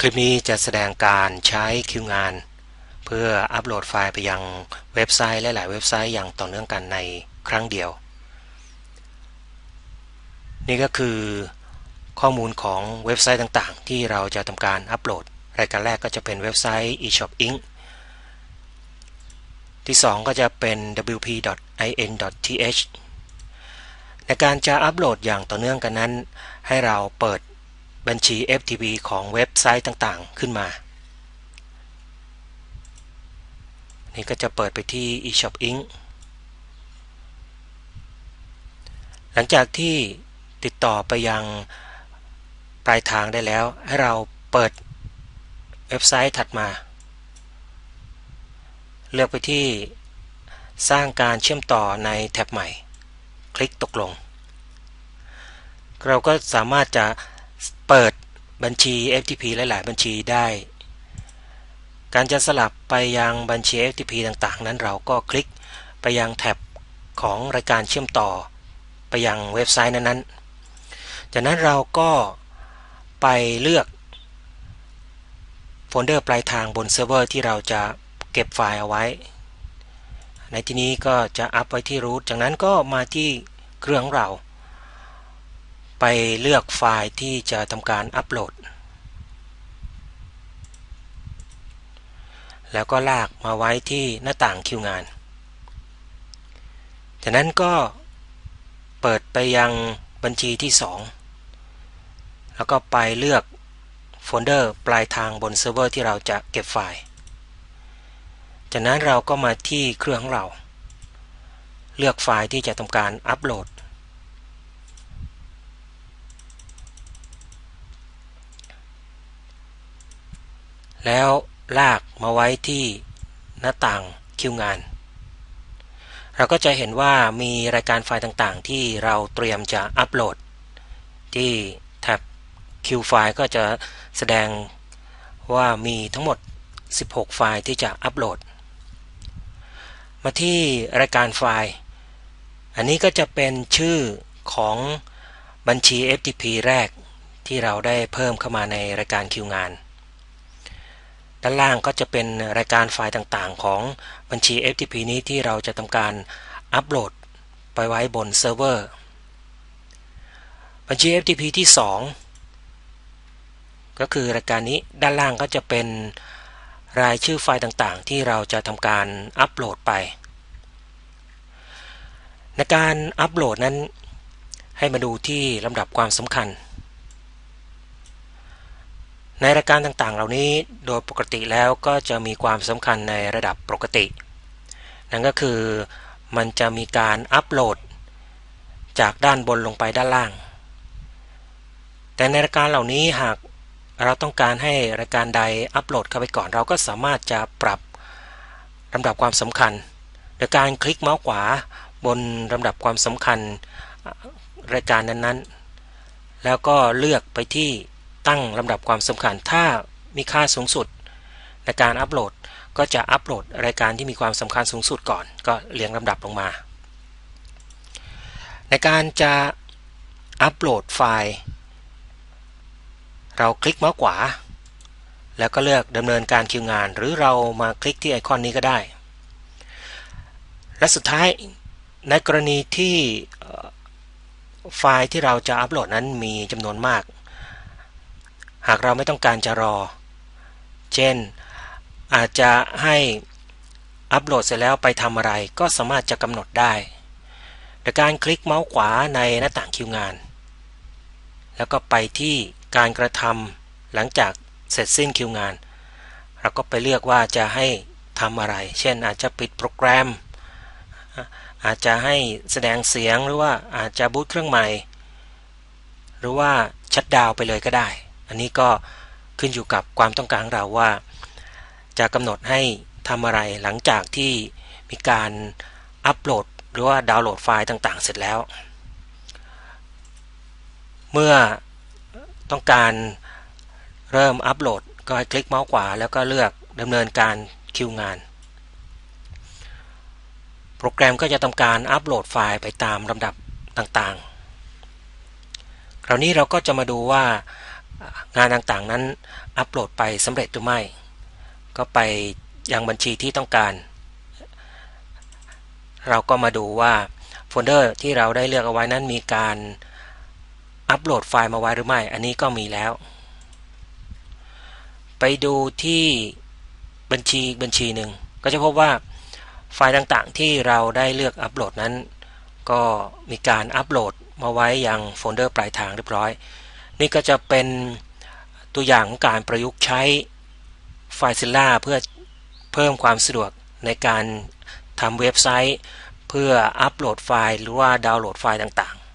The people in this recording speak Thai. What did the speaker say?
คลิปนี้จะแสดงการใช้คิวงาน เพื่ออัปโหลดไฟล์ไปยังเว็บไซต์และหลายเว็บไซต์อย่างต่อเนื่องกันในครั้งเดียว นี่ก็คือข้อมูลของเว็บไซต์ต่างๆ ที่เราจะทำการอัปโหลด รายการแรกก็จะเป็นเว็บไซต์ eShop Inc. ที่ 2 ก็จะเป็น wp.in.th ในการจะอัปโหลดอย่างต่อเนื่องกันนั้น ให้เราเปิด บัญชี FTP ของเว็บไซต์ต่างๆ ขึ้นมา นี่ก็จะเปิดไปที่ eShop Inc. หลังจากที่ติดต่อไปยังปลายทางได้แล้ว ให้เราเปิดเว็บไซต์ถัดมา เลือกไปที่สร้างการเชื่อมต่อในแท็บใหม่ คลิกตกลง เราก็สามารถจะ เปิดบัญชี FTP หลาย ๆ บัญชีได้ การจะสลับไปยังบัญชี FTP ต่าง ๆ นั้นเราก็คลิกไปยังแท็บของรายการเชื่อมต่อ ไปยังเว็บไซต์นั้น ๆ จากนั้นเราก็ไปเลือกโฟลเดอร์ปลายทางบนเซิร์ฟเวอร์ที่เราจะเก็บไฟล์เอาไว้ ในที่นี้ก็จะอัพไว้ที่รูทจากนั้นก็มาที่เครื่องเรา ไปเลือกไฟล์ที่จะทำการอัปโหลด แล้วก็ลากมาไว้ที่หน้าต่างคิวงาน จากนั้นก็เปิดไปยังบัญชีที่ 2 แล้วก็ไปเลือกโฟลเดอร์ปลายทางบนเซิร์ฟเวอร์ที่เราจะเก็บไฟล์ จากนั้นเราก็มาที่เครื่องของเรา เลือกไฟล์ที่จะทำการอัปโหลด แล้วลากมาไว้ที่หน้าต่างคิวงาน เราก็จะเห็นว่ามีรายการไฟล์ต่างๆ ที่เราเตรียมจะอัปโหลด ที่แท็บคิวไฟล์ก็จะแสดงว่ามีทั้งหมด 16 ไฟล์ที่จะอัปโหลด มาที่รายการไฟล์ อันนี้ก็จะเป็นชื่อของบัญชี FTP แรกที่เราได้เพิ่มเข้ามาในรายการคิวงาน ด้านล่างก็จะเป็นรายการไฟล์ต่างๆ ของบัญชี FTP นี้ที่เราจะทำการอัปโหลดไปไว้บนเซิร์ฟเวอร์ บัญชี FTP ที่ 2 ก็คือรายการนี้ด้านล่างก็จะเป็นรายชื่อไฟล์ต่างๆ ที่เราจะทำการอัปโหลดไป ในการอัปโหลดนั้นให้มาดูที่ลำดับความสำคัญ ในรายการต่างๆ เหล่านี้โดยปกติแล้วก็จะมีความสำคัญในระดับปกติ นั่นก็คือมันจะมีการอัปโหลด จากด้านบนลงไปด้านล่าง แต่ในรายการเหล่านี้หากเราต้องการให้รายการใดอัปโหลดเข้าไปก่อน เราก็สามารถจะปรับลำดับความสำคัญ โดยการคลิกเมาส์ขวาบนลำดับความสำคัญรายการนั้นๆ แล้วก็เลือกไปที่ ตั้งลำดับความสำคัญถ้ามีค่าสูงสุด ในการอัปโหลดก็จะอัปโหลดรายการที่มีความสำคัญสูงสุดก่อน ก็เรียงลำดับลงมา ในการจะอัปโหลดไฟล์ เราคลิกเมาส์ขวา แล้วก็เลือกดำเนินการคิวงาน หรือเรามาคลิกที่ไอคอนนี้ก็ได้ และสุดท้ายในกรณีที่ไฟล์ที่เราจะอัปโหลดนั้นมีจำนวนมาก หากเราไม่ต้องการจะรอ เช่น อาจจะให้อัปโหลดเสร็จแล้วไปทำอะไรก็สามารถจะกำหนดได้โดยการคลิกเมาส์ขวาในหน้าต่างคิวงาน แล้วก็ไปที่การกระทำหลังจากเสร็จสิ้นคิวงาน เราก็ไปเลือกว่าจะให้ทำอะไร เช่นอาจจะปิดโปรแกรม อาจจะให้แสดงเสียงหรือว่าอาจจะบูตเครื่องใหม่ หรือว่าชัดดาวไปเลยก็ได้ อันนี้ก็ขึ้นอยู่กับความต้องการของเราว่า จะกำหนดให้ทำอะไรหลังจากที่มีการอัปโหลดหรือว่าดาวน์โหลดไฟล์ต่างๆ เสร็จแล้ว เมื่อต้องการเริ่มอัปโหลดก็ให้คลิกเมาส์ขวาแล้วก็เลือกดำเนินการคิวงาน โปรแกรมก็จะทำการอัปโหลดไฟล์ไปตามลำดับต่างๆ คราวนี้เราก็จะมาดูว่า งานต่างๆนั้นอัปโหลดไปสำเร็จหรือไม่ ก็ไปยังบัญชีที่ต้องการ เราก็มาดูว่าโฟลเดอร์ที่เราได้เลือกเอาไว้นั้นมีการอัปโหลดไฟล์มาไว้หรือไม่ อันนี้ก็มีแล้ว ไปดูที่บัญชีบัญชีหนึ่งก็จะพบว่าไฟล์ต่างๆที่เราได้เลือกอัปโหลดนั้น ก็มีการอัปโหลดมาไว้ยังโฟลเดอร์ปลายทางเรียบร้อย นี่ก็จะเป็นตัวอย่างของการประยุกต์ใช้ FileZilla เพื่อเพิ่มความสะดวกในการทำเว็บไซต์ เพื่ออัปโหลดไฟล์หรือว่าดาวน์โหลดไฟล์ต่างๆ